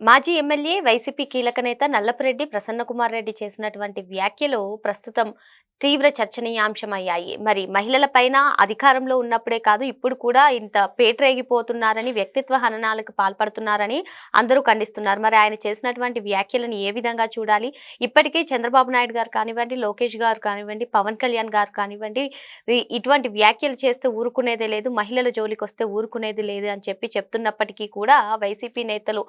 మాజీ MLA YCP కీలక నేత నల్లపురెడ్డి ప్రసన్నకుమార్ రెడ్డి చేసినటువంటి వ్యాఖ్యలు ప్రస్తుతం తీవ్ర చర్చనీయాంశమయ్యాయి. మరి మహిళలపైన అధికారంలో ఉన్నప్పుడే కాదు ఇప్పుడు కూడా ఇంత పేటరేగిపోతున్నారని వ్యక్తిత్వ హననాలకు పాల్పడుతున్నారని అందరూ ఖండిస్తున్నారు. మరి ఆయన చేసినటువంటి వ్యాఖ్యలను ఏ విధంగా చూడాలి? ఇప్పటికే చంద్రబాబు నాయుడు గారు కానివ్వండి లోకేష్ గారు కానివ్వండి పవన్ కళ్యాణ్ గారు కానివ్వండి ఇటువంటి వ్యాఖ్యలు చేస్తే ఊరుకునేదే లేదు మహిళల జోలికి వస్తే ఊరుకునేది లేదు అని చెప్పి చెప్తున్నప్పటికీ కూడా వైసీపీ నేతలు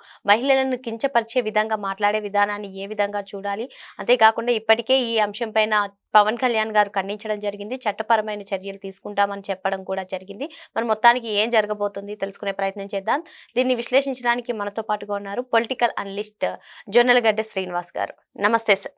మహిళలను కించపరిచే విధంగా మాట్లాడే విధానాన్ని ఏ విధంగా చూడాలి? అంతేకాకుండా ఇప్పటికే ఈ అంశం పైన పవన్ కళ్యాణ్ గారు ఖండించడం జరిగింది. చట్టపరమైన చర్యలు తీసుకుంటామని చెప్పడం కూడా జరిగింది. మరి మొత్తానికి ఏం జరగబోతుంది తెలుసుకునే ప్రయత్నం చేద్దాం. దీన్ని విశ్లేషించడానికి మనతో పాటుగా ఉన్నారు పొలిటికల్ అనలిస్ట్ జొన్నలగడ్డ శ్రీనివాస్ గారు. నమస్తే సార్.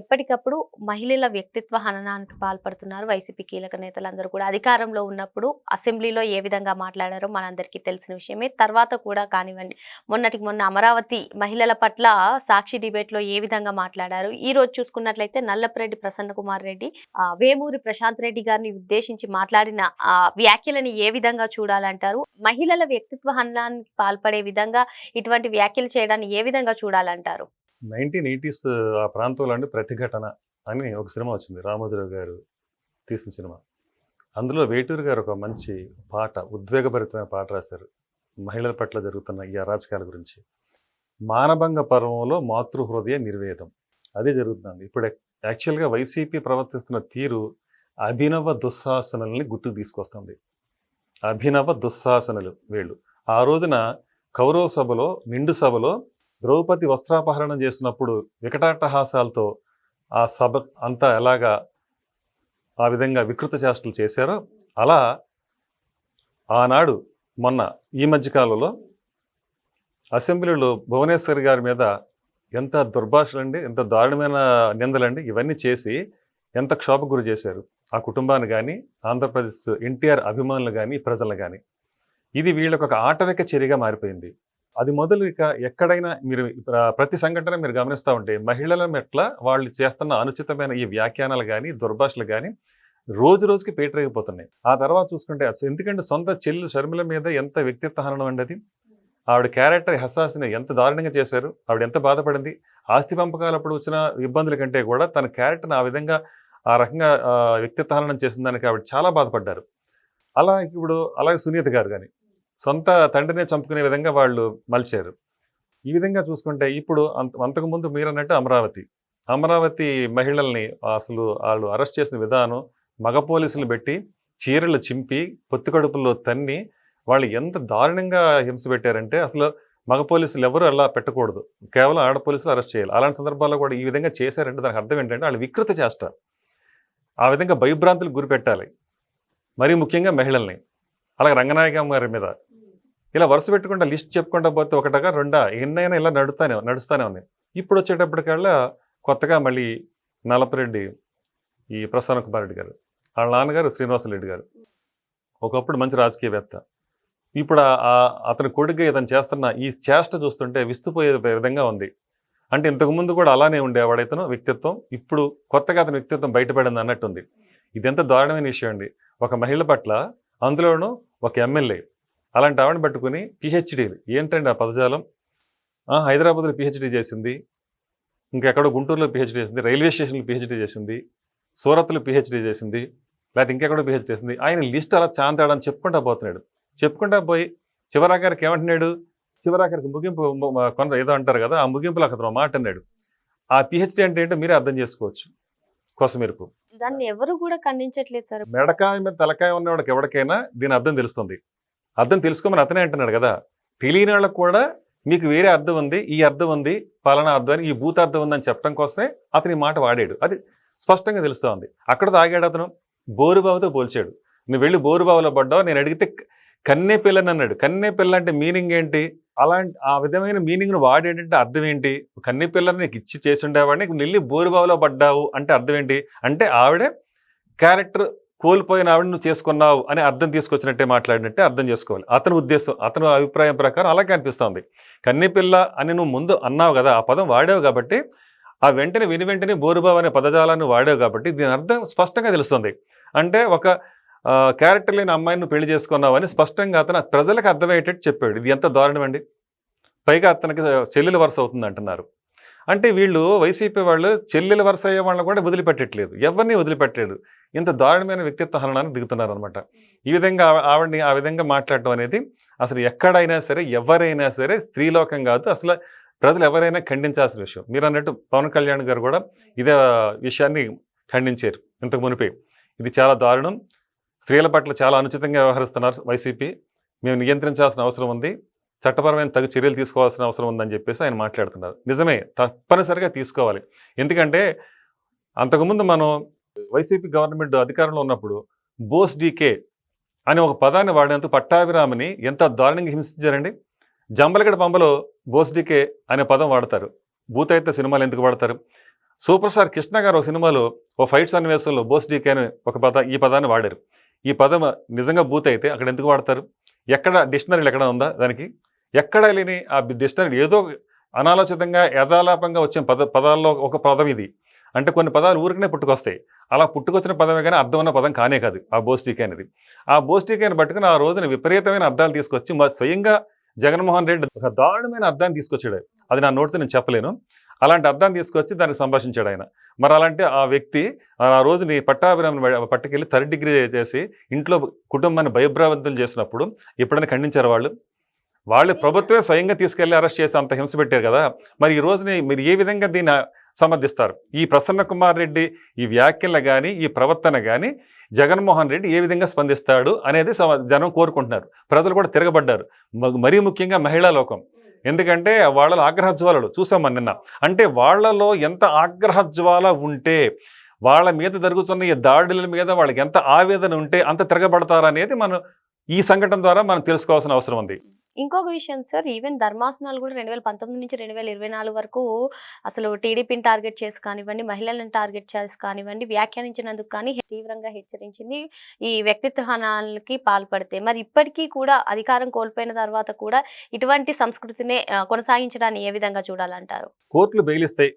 ఎప్పటికప్పుడు మహిళల వ్యక్తిత్వ హననానికి పాల్పడుతున్నారు. వైసీపీ కీలక నేతలందరూ కూడా అధికారంలో ఉన్నప్పుడు అసెంబ్లీలో ఏ విధంగా మాట్లాడారో మనందరికీ తెలిసిన విషయమే. తర్వాత కూడా కానివ్వండి మొన్నటికి మొన్న అమరావతి మహిళల పట్ల సాక్షి డిబేట్లో ఏ విధంగా మాట్లాడారు? ఈ రోజు చూసుకున్నట్లయితే నల్లపురెడ్డి ప్రసన్న కుమార్ రెడ్డి వేమూరి ప్రశాంత్ రెడ్డి గారిని ఉద్దేశించి మాట్లాడిన వ్యాఖ్యలని ఏ విధంగా చూడాలంటారు? మహిళల వ్యక్తిత్వ హననానికి పాల్పడే విధంగా ఇటువంటి వ్యాఖ్యలు చేయడాన్ని ఏ విధంగా చూడాలంటారు? నైన్టీన్ ఎయిటీస్ ఆ ప్రాంతంలో అంటే ప్రతిఘటన అని ఒక సినిమా వచ్చింది. రామోజీరావు గారు తీసిన సినిమా. అందులో వేటూరు గారు ఒక మంచి పాట ఉద్వేగభరితమైన పాట రాశారు. మహిళల పట్ల జరుగుతున్న ఈ అరాచకాల గురించి. మానభంగ పర్వంలో మాతృహృదయ నిర్వేదం. అదే జరుగుతుందండి. ఇప్పుడు యాక్చువల్గా వైసీపీ ప్రవర్తిస్తున్న తీరు అభినవ దుస్సాసనల్ని గుర్తుకు తీసుకొస్తుంది. అభినవ దుస్సాసనలు వీళ్ళు. ఆ రోజున కౌరవ సభలో నిండు సభలో ద్రౌపది వస్త్రాపహరణం చేసినప్పుడు వికటాట్టహాసాలతో ఆ సభ అంతా ఎలాగా ఆ విధంగా వికృత చేష్టలు చేశారో అలా ఆనాడు మొన్న ఈ మధ్యకాలంలో అసెంబ్లీలో భువనేశ్వర్ గారి మీద ఎంత దుర్భాషలండి ఎంత దారుణమైన నిందలండి ఇవన్నీ చేసి ఎంత క్షోభకు గురి చేశారు. ఆ కుటుంబాన్ని కానీ ఆంధ్రప్రదేశ్ ఎన్టీఆర్ అభిమానులు కానీ ప్రజలు కానీ ఇది వీళ్ళకొక ఒక ఆటవిక చర్యగా మారిపోయింది. అది మొదలు ఇక ఎక్కడైనా మీరు ప్రతి సంఘటన మీరు గమనిస్తూ ఉంటే మహిళల మెట్ల వాళ్ళు చేస్తున్న అనుచితమైన ఈ వ్యాఖ్యానాలు కానీ దుర్భాషలు కానీ రోజు రోజుకి పేటరేగిపోతున్నాయి. ఆ తర్వాత చూసుకుంటే అసలు ఎందుకంటే సొంత చెల్లు షర్మిల మీద ఎంత వ్యక్తిత్వ హననం అండి అది? ఆవిడ క్యారెక్టర్ హసాసిని ఎంత దారుణంగా చేశారు? ఆవిడ ఎంత బాధపడింది? ఆస్తి పంపకాలప్పుడు వచ్చిన ఇబ్బందుల కంటే కూడా తన క్యారెక్టర్ని ఆ విధంగా ఆ రకంగా వ్యక్తిత్వ హననం చేసిన దానికి ఆవిడ చాలా బాధపడ్డారు. అలా ఇప్పుడు అలాగే సునీత గారు కానీ సొంత తండ్రినే చంపుకునే విధంగా వాళ్ళు మలిచారు. ఈ విధంగా చూసుకుంటే ఇప్పుడు అంత అంతకుముందు మీరు అన్నట్టు అమరావతి. అమరావతి మహిళల్ని అసలు వాళ్ళు అరెస్ట్ చేసిన విధానం మగ పోలీసులు పెట్టి చీరలు చింపి పొత్తి కడుపుల్లో తన్ని వాళ్ళు ఎంత దారుణంగా హింస పెట్టారంటే అసలు మగ పోలీసులు ఎవరు అలా పెట్టకూడదు. కేవలం ఆడ పోలీసులు అరెస్ట్ చేయాలి. అలాంటి సందర్భాల్లో కూడా ఈ విధంగా చేశారంటే దానికి అర్థం ఏంటంటే వాళ్ళు వికృత చేస్తారు. ఆ విధంగా భయభ్రాంతులకు గురిపెట్టాలి. మరీ ముఖ్యంగా మహిళల్ని. అలాగే రంగనాయకమ్మ గారి మీద ఇలా వరుస పెట్టుకుంటా లిస్ట్ చెప్పుకుంటా పోతే ఒకటగా రెండా ఎన్నైనా ఇలా నడుస్తానే నడుస్తూనే ఉన్నాయి. ఇప్పుడు వచ్చేటప్పటికల్లా కొత్తగా మళ్ళీ నలపరెడ్డి ఈ ప్రసన్న కుమార్ రెడ్డి గారు వాళ్ళ నాన్నగారు శ్రీనివాసరెడ్డి గారు. ఒకప్పుడు మంచి రాజకీయవేత్త. ఇప్పుడు అతని కొడుకు ఇతను చేస్తున్న ఈ చేష్ట చూస్తుంటే విస్తుపోయే విధంగా ఉంది. అంటే ఇంతకుముందు కూడా అలానే ఉండేవాడు ఇతను వ్యక్తిత్వం. ఇప్పుడు కొత్తగా అతని వ్యక్తిత్వం బయటపడింది అన్నట్టుంది. ఇదెంత దారుణమైన విషయం అండి. ఒక మహిళ పట్ల అందులోనూ ఒక ఎమ్మెల్యే అలాంటి ఆవిడని పట్టుకుని పిహెచ్డీలు ఏంటండి ఆ పదజాలం? ఆ, హైదరాబాద్లో పిహెచ్డీ చేసింది. ఇంకెక్కడో గుంటూరులో పిహెచ్డీ చేసింది. రైల్వే స్టేషన్లో పిహెచ్డీ చేసింది. సూరత్లో పిహెచ్డీ చేసింది. లేకపోతే ఇంకెక్కడో పిహెచ్డీ చేసింది. ఆయన లిస్ట్ అలా చాంతాడని చెప్పుకుంటా పోతున్నాడు. చెప్పుకుంటా పోయి చివరాఖరికి ఏమంటున్నాడు? చివరాఖరికి ముగింపు కొంత ఏదో అంటారు కదా ఆ ముగింపులో ఒక మాట అన్నాడు. ఆ పిహెచ్డీ అంటే ఏంటో మీరే అర్థం చేసుకోవచ్చు. కొసమెరుపు. దాన్ని ఎవరు కూడా ఖండించట్లేదు సార్. మెడకాయ మీద తలకాయ ఉన్నవాడికి ఎవరికైనా దీని అర్థం తెలుస్తుంది. అర్థం తెలుసుకోమని అతనే అంటున్నాడు కదా. తెలియని వాళ్ళకు కూడా మీకు వేరే అర్థం ఉంది ఈ అర్థం ఉంది పలానా అర్థం అని ఈ భూత అర్థం ఉందని చెప్పడం కోసమే అతని ఈ మాట వాడాడు. అది స్పష్టంగా తెలుస్తూ ఉంది అక్కడ తాగాడు అతను బోరుబావుతో పోల్చాడు. నువ్వు వెళ్ళి బోరుబావులో పడ్డావు నేను అడిగితే కన్నే పిల్లని అన్నాడు. కన్నే పిల్ల అంటే మీనింగ్ ఏంటి? అలాంటి ఆ విధమైన మీనింగ్ను వాడేటంటే అర్థం ఏంటి? కన్నే పిల్లని నీకు ఇచ్చి చేసి ఉండేవాడిని నువ్వు వెళ్ళి బోరుబావులో పడ్డావు అంటే అర్థం ఏంటి? అంటే ఆవిడే క్యారెక్టర్ కోల్పోయిన ఆవిడ నువ్వు చేసుకున్నావు అని అర్థం తీసుకొచ్చినట్టే మాట్లాడినట్టే అర్థం చేసుకోవాలి. అతని ఉద్దేశం అతని అభిప్రాయం ప్రకారం అలాగే అనిపిస్తుంది. కన్నెపిల్ల అని నువ్వు ముందు అన్నావు కదా ఆ పదం వాడావు కాబట్టి ఆ వెంటనే విని వెంటనే బోరుబావు అనే పదజాలాన్ని వాడావు కాబట్టి దీని అర్థం స్పష్టంగా తెలుస్తుంది. అంటే ఒక క్యారెక్టర్ లేని అమ్మాయిని పెళ్ళి చేసుకున్నావని స్పష్టంగా అతను ప్రజలకు అర్థమయ్యేటట్టు చెప్పాడు. ఇది ఎంత దారుణం అండి? పైగా అతనికి చెల్లెలు వరుస అవుతుంది అంటున్నారు. అంటే వీళ్ళు వైసీపీ వాళ్ళు చెల్లెల వరుస అయ్యే వాళ్ళని కూడా వదిలిపెట్టట్లేదు. ఎవరిని వదిలిపెట్టలేదు. ఇంత దారుణమైన వ్యక్తిత్వ హరణాన్ని దిగుతున్నారనమాట ఈ విధంగా ఆవిడని ఆ విధంగా మాట్లాడటం అనేది అసలు ఎక్కడైనా సరే ఎవరైనా సరే స్త్రీలోకం కాదు. అసలు ప్రజలు ఎవరైనా ఖండించాల్సిన విషయం. మీరు అన్నట్టు పవన్ కళ్యాణ్ గారు కూడా ఇదే విషయాన్ని ఖండించారు ఇంతకు మునిపే. ఇది చాలా దారుణం. స్త్రీల పట్ల చాలా అనుచితంగా వ్యవహరిస్తున్నారు వైసీపీ. మేము నియంత్రించాల్సిన అవసరం ఉంది. చట్టపరమైన తగు చర్యలు తీసుకోవాల్సిన అవసరం ఉందని చెప్పేసి ఆయన మాట్లాడుతున్నారు. నిజమే తప్పనిసరిగా తీసుకోవాలి. ఎందుకంటే అంతకుముందు మనం వైసీపీ గవర్నమెంట్ అధికారంలో ఉన్నప్పుడు బోస్ డీకే అనే ఒక పదాన్ని వాడినందుకు పట్టాభిరామని ఎంత దారుణంగా హింసించారండి? జంబలగడ పంబలో బోస్ డీకే అనే పదం వాడతారు. భూతైతే సినిమాలు ఎందుకు వాడతారు? సూపర్ స్టార్ కృష్ణ గారు ఒక సినిమాలో ఓ ఫైట్ సన్నివేశంలో బోస్ డీకే అని ఒక పద ఈ పదాన్ని వాడారు. ఈ పదం నిజంగా బూత్ అయితే అక్కడ ఎందుకు వాడతారు? ఎక్కడ డిక్షనరీలు ఎక్కడ ఉందా దానికి? ఎక్కడ లేని ఆ డిక్షనరీ ఏదో అనాలోచితంగా యథాలాపంగా వచ్చిన పద పదాల్లో ఒక పదం ఇది. అంటే కొన్ని పదాలు ఊరికనే పుట్టుకొస్తాయి. అలా పుట్టుకొచ్చిన పదమే కానీ అర్థం ఉన్న పదం కానే కాదు ఆ బోస్టికే అనేది ఆ బోస్టికేని పట్టుకుని ఆ రోజున విపరీతమైన అర్థాలు తీసుకొచ్చి మా స్వయంగా జగన్మోహన్ రెడ్డి ఒక దారుణమైన అర్థాన్ని తీసుకొచ్చాడు. అది నా నోటితో నేను చెప్పలేను. అలాంటి అర్థాన్ని తీసుకొచ్చి దానికి సంభాషించాడు ఆయన. మరి అలాంటి ఆ వ్యక్తి ఆ రోజుని పట్టాభిరామని పట్టుకెళ్ళి థర్డ్ డిగ్రీ చేసి ఇంట్లో కుటుంబాన్ని భయభ్రాంతులు చేసినప్పుడు ఎప్పుడైనా ఖండించారు వాళ్ళు? వాళ్ళు ప్రభుత్వమే స్వయంగా తీసుకెళ్ళి అరెస్ట్ చేసి అంత హింస పెట్టారు కదా. మరి ఈ రోజుని మీరు ఏ విధంగా దీన్ని సమర్థిస్తారు ఈ ప్రసన్న కుమార్ రెడ్డి ఈ వ్యాఖ్యలు కానీ ఈ ప్రవర్తన కానీ జగన్మోహన్ రెడ్డి ఏ విధంగా స్పందిస్తాడు అనేది సమ- జనం కోరుకుంటున్నారు. ప్రజలు కూడా తిరగబడ్డారు. మరీ ముఖ్యంగా మహిళా లోకం. ఎందుకంటే వాళ్ళలో ఆగ్రహజ్వాలలు చూసాం నిన్న. అంటే వాళ్ళలో ఎంత ఆగ్రహజ్వాల ఉంటే వాళ్ళ మీద జరుగుతున్న ఈ దాడుల మీద వాళ్ళకి ఎంత ఆవేదన ఉంటే అంత తిరగబడతారనేది మనం ఈ సంఘటన ద్వారా మనం తెలుసుకోవాల్సిన అవసరం ఉంది. ఇంకొక విషయం సార్ ఈవెన్ ధర్మాసనాలు కూడా రెండు వేల పంతొమ్మిది నుంచి రెండు వేల ఇరవై నాలుగు వరకు అసలు టీడీపీని టార్గెట్ చేసి కానివ్వండి మహిళలను టార్గెట్ చేసి కానివ్వండి వ్యాఖ్యానించినందుకు కానీ తీవ్రంగా హెచ్చరించింది ఈ వ్యక్తిత్వ హనాలకి పాల్పడితే. మరి ఇప్పటికీ కూడా అధికారం కోల్పోయిన తర్వాత కూడా ఇటువంటి సంస్కృతినే కొనసాగించడాన్ని ఏ విధంగా చూడాలంటారు? కోర్టులు బెయిలిస్తాయి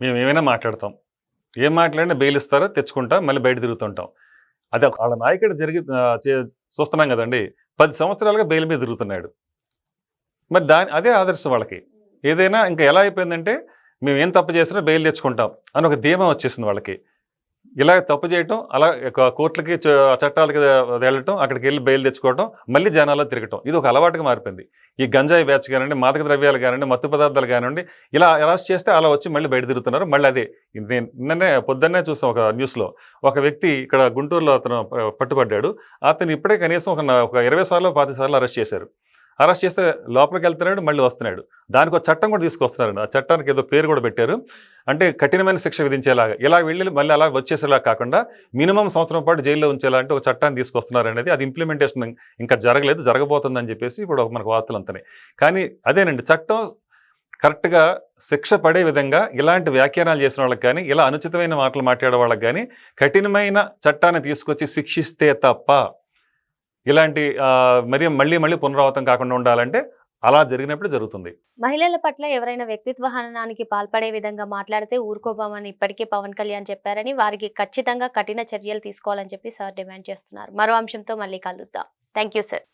మేము ఏమైనా మాట్లాడతాం. ఏం మాట్లాడినా బెయిలిస్తారో తెచ్చుకుంటాం మళ్ళీ బయట తిరుగుతుంటాం. అది వాళ్ళ నాయకుడు జరిగి చూస్తున్నాం కదండి. పది సంవత్సరాలుగా బెయిల్ మీద తిరుగుతున్నాడు. మరి దాని అదే ఆదర్శం వాళ్ళకి. ఏదైనా ఇంకా ఎలా అయిపోయిందంటే మేము ఏం తప్పు చేసినా బెయిల్ తెచ్చుకుంటాం అని ఒక ధీమా వచ్చేసింది వాళ్ళకి. ఇలా తప్పు చేయటం అలా ఒక కోర్టులకి చ- చట్టాలకి వెళ్ళటం అక్కడికి వెళ్ళి బెయిల్ తెచ్చుకోవటం మళ్ళీ జనాల్లో తిరగటం. ఇది ఒక అలవాటుగా మారిపోయింది. ఈ గంజాయి బ్యాచ్ కానివ్వండి మాదక ద్రవ్యాలు కానివ్వండి మత్తు పదార్థాలు కానివ్వండి ఇలా అరెస్ట్ చేస్తే అలా వచ్చి మళ్ళీ బయట తిరుగుతున్నారు. మళ్ళీ అదే నేను నిన్ననే పొద్దున్నే చూసాం ఒక న్యూస్లో. ఒక వ్యక్తి ఇక్కడ గుంటూరులో అతను పట్టుబడ్డాడు. అతను ఇప్పుడే కనీసం ఒక ఒక ఇరవై సార్లు పాతి సార్లు అరెస్ట్ చేశారు. అరెస్ట్ చేస్తే లోపలికి వెళ్తున్నాడు మళ్ళీ వస్తున్నాడు. దానికి ఒక చట్టం కూడా తీసుకొస్తున్నారండి. ఆ చట్టానికి ఏదో పేరు కూడా పెట్టారు. అంటే కఠినమైన శిక్ష విధించేలాగా ఇలా వెళ్ళి మళ్ళీ అలా వచ్చేసేలా కాకుండా మినిమం సంవత్సరం పాటు జైల్లో ఉంచేలా అంటే ఒక చట్టాన్ని తీసుకొస్తున్నారు అనేది అది ఇంప్లిమెంటేషన్ ఇంకా జరగలేదు జరగబోతుందని చెప్పేసి ఇప్పుడు మనకు వార్తలు అంతనే. కానీ అదేనండి చట్టం కరెక్ట్గా శిక్ష పడే విధంగా ఇలాంటి వ్యాఖ్యానాలు చేసిన వాళ్ళకి కానీ ఇలా అనుచితమైన మాటలు మాట్లాడే వాళ్ళకి కానీ కఠినమైన చట్టాన్ని తీసుకొచ్చి శిక్షిస్తే తప్ప ఇలాంటి మరి మళ్ళీ మళ్ళీ పునరావృతం కాకుండా ఉండాలంటే అలా జరిగినప్పుడు జరుగుతుంది. మహిళల పట్ల ఎవరైనా వ్యక్తిత్వ హననానికి పాల్పడే విధంగా మాట్లాడితే ఊరుకోబోమని ఇప్పటికే పవన్ కళ్యాణ్ చెప్పారని వారికి ఖచ్చితంగా కఠిన చర్యలు తీసుకోవాలని చెప్పి సార్ డిమాండ్ చేస్తున్నారు. మరో అంశంతో మళ్ళీ కలుద్దాం. Thank you sir